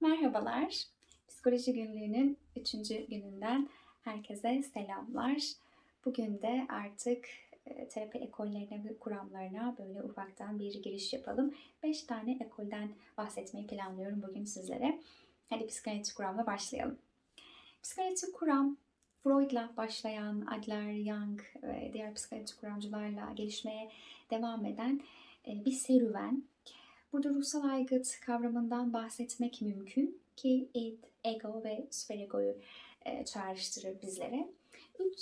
Merhabalar. Psikoloji günlüğünün 3. gününden herkese selamlar. Bugün de artık e, terapi ekollerine ve kuramlarına böyle ufaktan bir giriş yapalım. 5 tane ekolden bahsetmeyi planlıyorum bugün sizlere. Hadi psikanalitik kuramla başlayalım. Psikanalitik kuram Freud'la başlayan Adler, Jung ve diğer psikanalitik kuramcılarla gelişmeye devam eden e, bir serüven. Burada ruhsal aygıt kavramından bahsetmek mümkün ki id, ego ve süperegoyu e, çağrıştırır bizlere.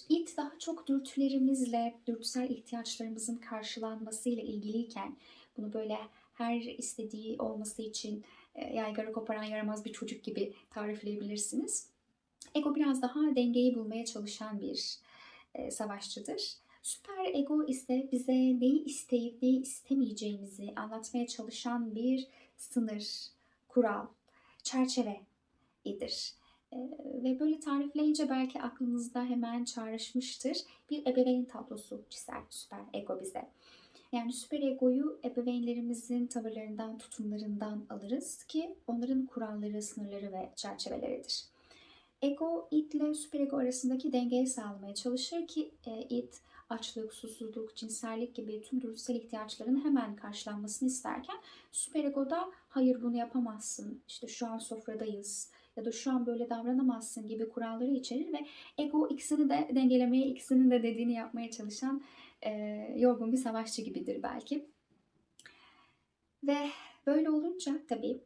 İd daha çok dürtülerimizle, dürtüsel ihtiyaçlarımızın karşılanmasıyla ilgiliyken bunu böyle her istediği olması için e, yaygara koparan yaramaz bir çocuk gibi tarifleyebilirsiniz. Ego biraz daha dengeyi bulmaya çalışan bir e, savaşçıdır. Süper ego ise bize neyi isteyip neyi istemeyeceğimizi anlatmaya çalışan bir sınır, kural, çerçeve idir. Ee, ve böyle tarifleyince belki aklınızda hemen çağrışmıştır. Bir ebeveyn tablosu çizer süper ego bize. Yani süper egoyu ebeveynlerimizin tavırlarından, tutumlarından alırız ki onların kuralları, sınırları ve çerçeveleridir. Ego, id ile süper ego arasındaki dengeyi sağlamaya çalışır ki e, id açlık, susuzluk, cinsellik gibi tüm dürtüsel ihtiyaçların hemen karşılanmasını isterken süperegoda hayır bunu yapamazsın, işte şu an sofradayız ya da şu an böyle davranamazsın gibi kuralları içerir ve ego ikisini de dengelemeye, ikisinin de dediğini yapmaya çalışan e, yorgun bir savaşçı gibidir belki. Ve böyle olunca tabii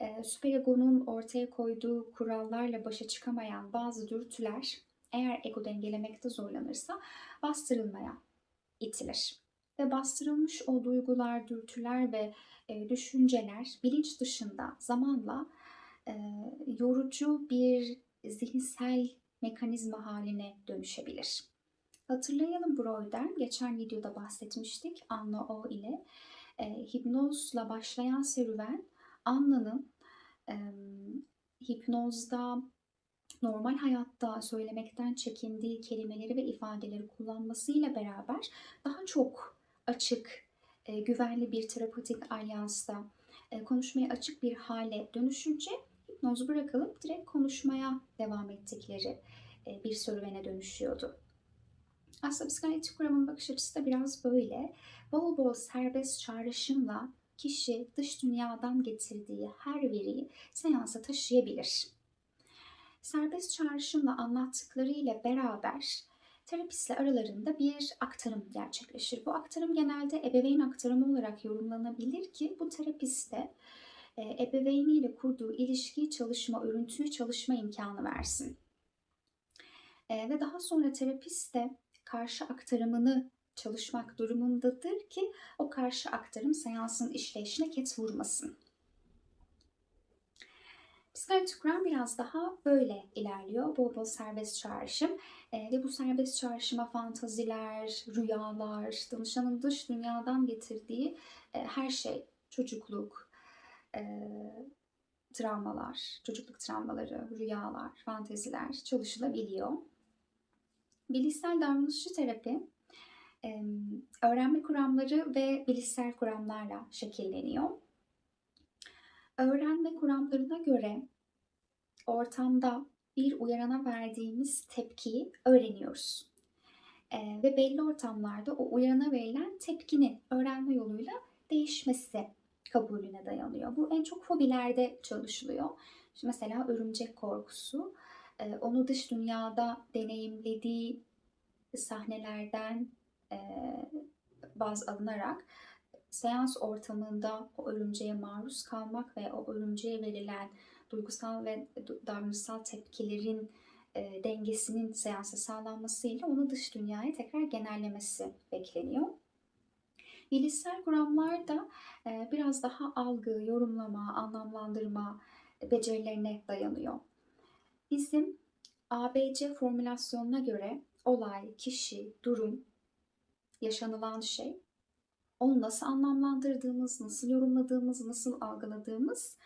e, süperegonun ortaya koyduğu kurallarla başa çıkamayan bazı dürtüler eğer ego dengelemekte zorlanırsa bastırılmaya itilir. Ve bastırılmış o duygular, dürtüler ve e, düşünceler bilinç dışında zamanla e, yorucu bir zihinsel mekanizma haline dönüşebilir. Hatırlayalım Broy'den, geçen videoda bahsetmiştik Anna O ile. E, hipnozla başlayan serüven Anna'nın e, hipnozda normal hayatta söylemekten çekindiği kelimeleri ve ifadeleri kullanmasıyla beraber daha çok açık, e, güvenli bir terapötik alyansta e, konuşmaya açık bir hale dönüşünce hipnozu bırakılıp direkt konuşmaya devam ettikleri e, bir serüvene dönüşüyordu. Aslında psikanalitik kuramın bakış açısı da biraz böyle. Bol bol serbest çağrışımla kişi dış dünyadan getirdiği her veriyi seansa taşıyabilir serbest çağrışımla anlattıklarıyla beraber terapistle aralarında bir aktarım gerçekleşir. Bu aktarım genelde ebeveyn aktarımı olarak yorumlanabilir ki bu terapiste e, ebeveyniyle kurduğu ilişkiyi çalışma, örüntüyü çalışma imkanı versin. E, ve daha sonra terapist de karşı aktarımını çalışmak durumundadır ki o karşı aktarım seansın işleyişine ket vurmasın. Kuram biraz daha böyle ilerliyor. Bol bol serbest çağrışım e, ve bu serbest çağrışıma fantaziler, rüyalar, danışanın dış dünyadan getirdiği e, her şey, çocukluk, e, travmalar, çocukluk travmaları, rüyalar, fanteziler çalışılabiliyor. Bilişsel davranışçı terapi öğrenme kuramları ve bilişsel kuramlarla şekilleniyor. Öğrenme kuramlarına göre ortamda bir uyarana verdiğimiz tepkiyi öğreniyoruz. Ee, ve belli ortamlarda o uyarana verilen tepkinin öğrenme yoluyla değişmesi kabulüne dayanıyor. Bu en çok fobilerde çalışılıyor. Şimdi mesela örümcek korkusu, e, onu dış dünyada deneyimlediği sahnelerden e, baz alınarak seans ortamında o örümceğe maruz kalmak ve o örümceğe verilen duygusal ve davranışsal tepkilerin e, dengesinin seansa sağlanmasıyla onu dış dünyaya tekrar genellemesi bekleniyor. Bilişsel kuramlar da e, biraz daha algı, yorumlama, anlamlandırma becerilerine dayanıyor. Bizim ABC formülasyonuna göre olay, kişi, durum, yaşanılan şey onu nasıl anlamlandırdığımız, nasıl yorumladığımız, nasıl algıladığımız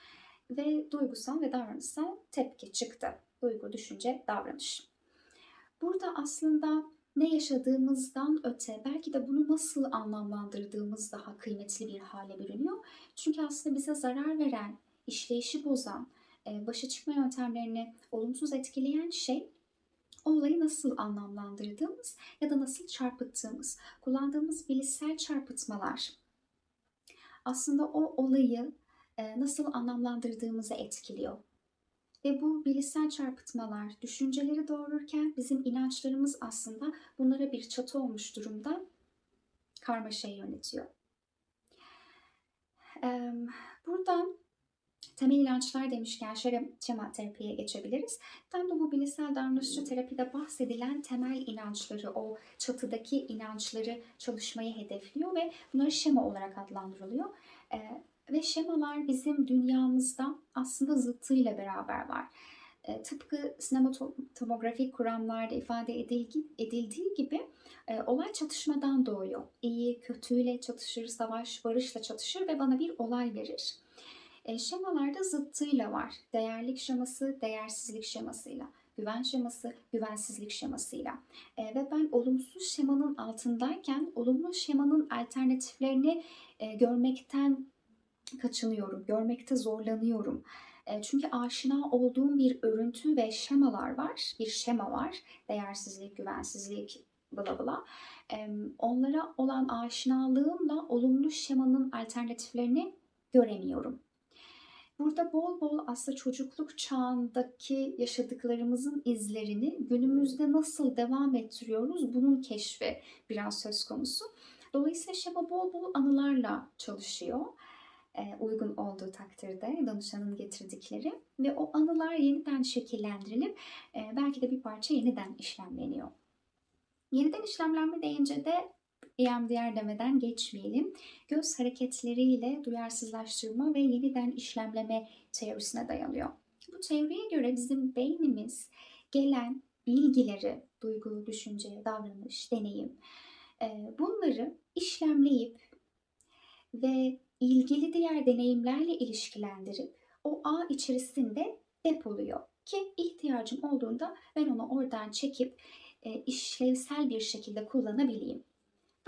ve duygusal ve davranışsal tepki çıktı. Duygu, düşünce, davranış. Burada aslında ne yaşadığımızdan öte belki de bunu nasıl anlamlandırdığımız daha kıymetli bir hale bürünüyor. Çünkü aslında bize zarar veren, işleyişi bozan e, başa çıkma yöntemlerini olumsuz etkileyen şey o olayı nasıl anlamlandırdığımız ya da nasıl çarpıttığımız, kullandığımız bilişsel çarpıtmalar aslında o olayı e, nasıl anlamlandırdığımızı etkiliyor. Ve bu bilişsel çarpıtmalar düşünceleri doğururken bizim inançlarımız aslında bunlara bir çatı olmuş durumda karmaşayı yönetiyor. Buradan temel inançlar demişken şema terapiye geçebiliriz. Tam da bu bilişsel davranışçı terapide bahsedilen temel inançları, o çatıdaki inançları çalışmayı hedefliyor ve bunlar şema olarak adlandırılıyor. Ee, ve şemalar bizim dünyamızda aslında zıttıyla beraber var. Ee, tıpkı sinematografik kuramlarda ifade edilgi, edildiği gibi e, olay çatışmadan doğuyor. İyi, kötüyle çatışır, savaş, barışla çatışır ve bana bir olay verir. E, şemalarda zıttıyla var. Değerlik şeması, değersizlik şemasıyla. Güven şeması, güvensizlik şemasıyla. E, ve ben olumsuz şemanın altındayken olumlu şemanın alternatiflerini e, görmekten kaçınıyorum, görmekte zorlanıyorum. E, çünkü aşina olduğum bir örüntü ve şemalar var. Bir şema var. Değersizlik, güvensizlik, bla bla. Onlara olan aşinalığımla olumlu şemanın alternatiflerini göremiyorum. Burada bol bol aslında çocukluk çağındaki yaşadıklarımızın izlerini günümüzde nasıl devam ettiriyoruz bunun keşfi biraz söz konusu. Dolayısıyla şema bol bol anılarla çalışıyor e, uygun olduğu takdirde danışanın getirdikleri ve o anılar yeniden şekillendirilip e, belki de bir parça yeniden işlemleniyor. Yeniden işlemlenme deyince de EMDR demeden geçmeyelim. Göz hareketleriyle duyarsızlaştırma ve yeniden işlemleme teorisine dayanıyor. Bu teoriye göre bizim beynimiz gelen bilgileri, duygu, düşünce, davranış, deneyim e, bunları işlemleyip ve ilgili diğer deneyimlerle ilişkilendirip o ağ içerisinde depoluyor ki ihtiyacım olduğunda ben onu oradan çekip e, işlevsel bir şekilde kullanabileyim.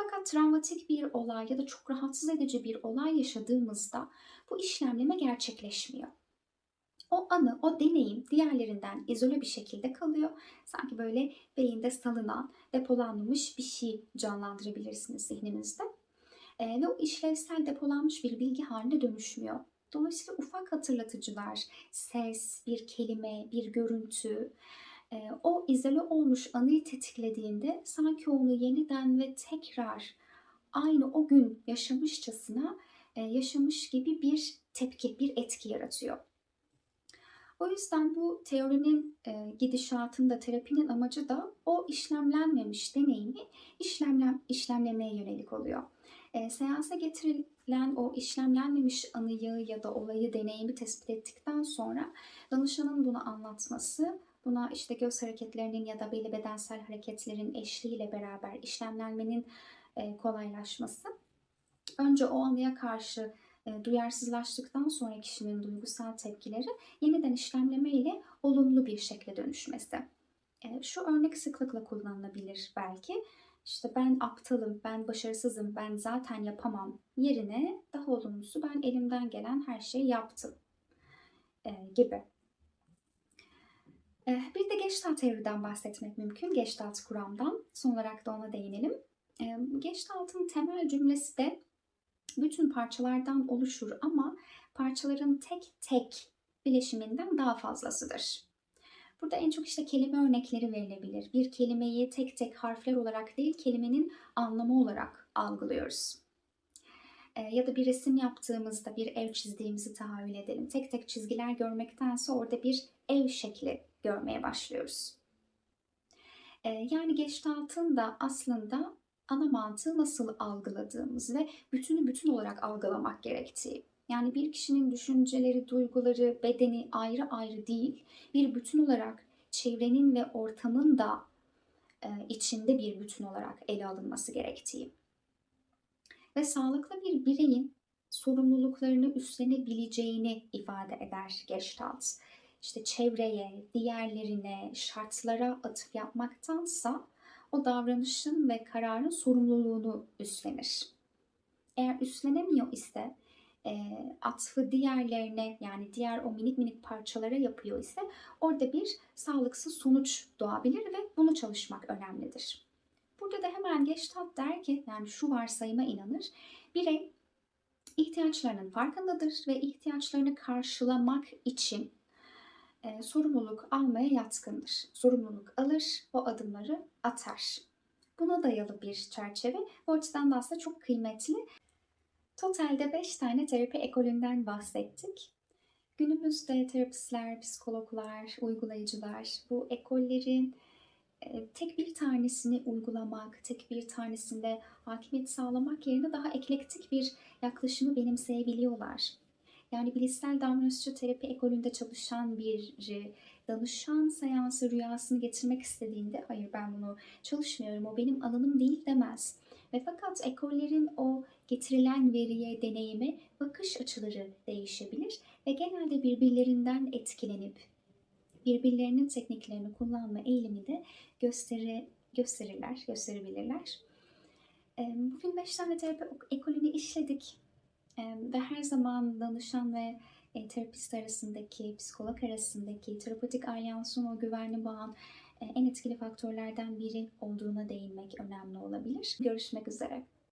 Fakat travmatik bir olay ya da çok rahatsız edici bir olay yaşadığımızda bu işlemleme gerçekleşmiyor. O anı, o deneyim diğerlerinden izole bir şekilde kalıyor. Sanki böyle beyinde salınan, depolanmış bir şey canlandırabilirsiniz zihninizde. E, ve o işlevsel depolanmış bir bilgi haline dönüşmüyor. Dolayısıyla ufak hatırlatıcılar, ses, bir kelime, bir görüntü, o izole olmuş anıyı tetiklediğinde sanki onu yeniden ve tekrar aynı o gün yaşamışçasına yaşamış gibi bir tepki, bir etki yaratıyor. O yüzden bu teorinin gidişatında terapinin amacı da o işlemlenmemiş deneyimi işlemlen, işlemlemeye yönelik oluyor. E, seansa getirilen o işlemlenmemiş anıyı ya da olayı, deneyimi tespit ettikten sonra danışanın bunu anlatması, buna işte göz hareketlerinin ya da belli bedensel hareketlerin eşliğiyle beraber işlemlenmenin e, kolaylaşması. Önce o anıya karşı e, duyarsızlaştıktan sonra kişinin duygusal tepkileri yeniden işlemleme ile olumlu bir şekle dönüşmesi. E, şu örnek sıklıkla kullanılabilir belki işte ben aptalım, ben başarısızım, ben zaten yapamam yerine daha olumlusu ben elimden gelen her şeyi yaptım gibi. E, bir de Gestalt teoriden bahsetmek mümkün. Gestalt kuramdan. Son olarak da ona değinelim. E, Gestalt'ın temel cümlesi de bütün parçalardan oluşur ama parçaların tek tek bileşiminden daha fazlasıdır. Burada en çok işte kelime örnekleri verilebilir. Bir kelimeyi tek tek harfler olarak değil, kelimenin anlamı olarak algılıyoruz. E, ya da bir resim yaptığımızda bir ev çizdiğimizi tahayyül edelim. Tek tek çizgiler görmektense orada bir ev şekli görmeye başlıyoruz. E, yani Gestalt'ın da aslında ana mantığı nasıl algıladığımız ve bütünü bütün olarak algılamak gerektiği. Yani bir kişinin düşünceleri, duyguları, bedeni ayrı ayrı değil, bir bütün olarak çevrenin ve ortamın da e, içinde bir bütün olarak ele alınması gerektiği. Ve sağlıklı bir bireyin sorumluluklarını üstlenebileceğini ifade eder Gestalt. İşte çevreye, diğerlerine, şartlara atıf yapmaktansa o davranışın ve kararın sorumluluğunu üstlenir. Eğer üstlenemiyor ise e, atfı diğerlerine yani diğer o minik minik parçalara yapıyor ise orada bir sağlıksız sonuç doğabilir ve bunu çalışmak önemlidir. Burada da hemen Gestalt der ki yani şu varsayıma inanır. Birey ihtiyaçlarının farkındadır ve ihtiyaçlarını karşılamak için e, sorumluluk almaya yatkındır. Sorumluluk alır, o adımları atar. Buna dayalı bir çerçeve. Bu açıdan da aslında çok kıymetli. Totalde 5 tane terapi ekolünden bahsettik. Günümüzde terapistler, psikologlar, uygulayıcılar bu ekollerin tek bir tanesini uygulamak, tek bir tanesinde hakimiyet sağlamak yerine daha eklektik bir yaklaşımı benimseyebiliyorlar. Yani bilişsel davranışçı terapi ekolünde çalışan biri danışan seansı rüyasını getirmek istediğinde hayır ben bunu çalışmıyorum o benim alanım değil demez. Ve fakat ekollerin o getirilen veriye, deneyime bakış açıları değişebilir ve genelde birbirlerinden etkilenip birbirlerinin tekniklerini kullanma eğilimi de gösteri, gösterirler, gösterebilirler. Bugün 5 tane terapi ekolünü işledik ve her zaman danışan ve e, terapist arasındaki, psikolog arasındaki terapötik alyansın o güvenli bağın e, en etkili faktörlerden biri olduğuna değinmek önemli olabilir. Görüşmek üzere.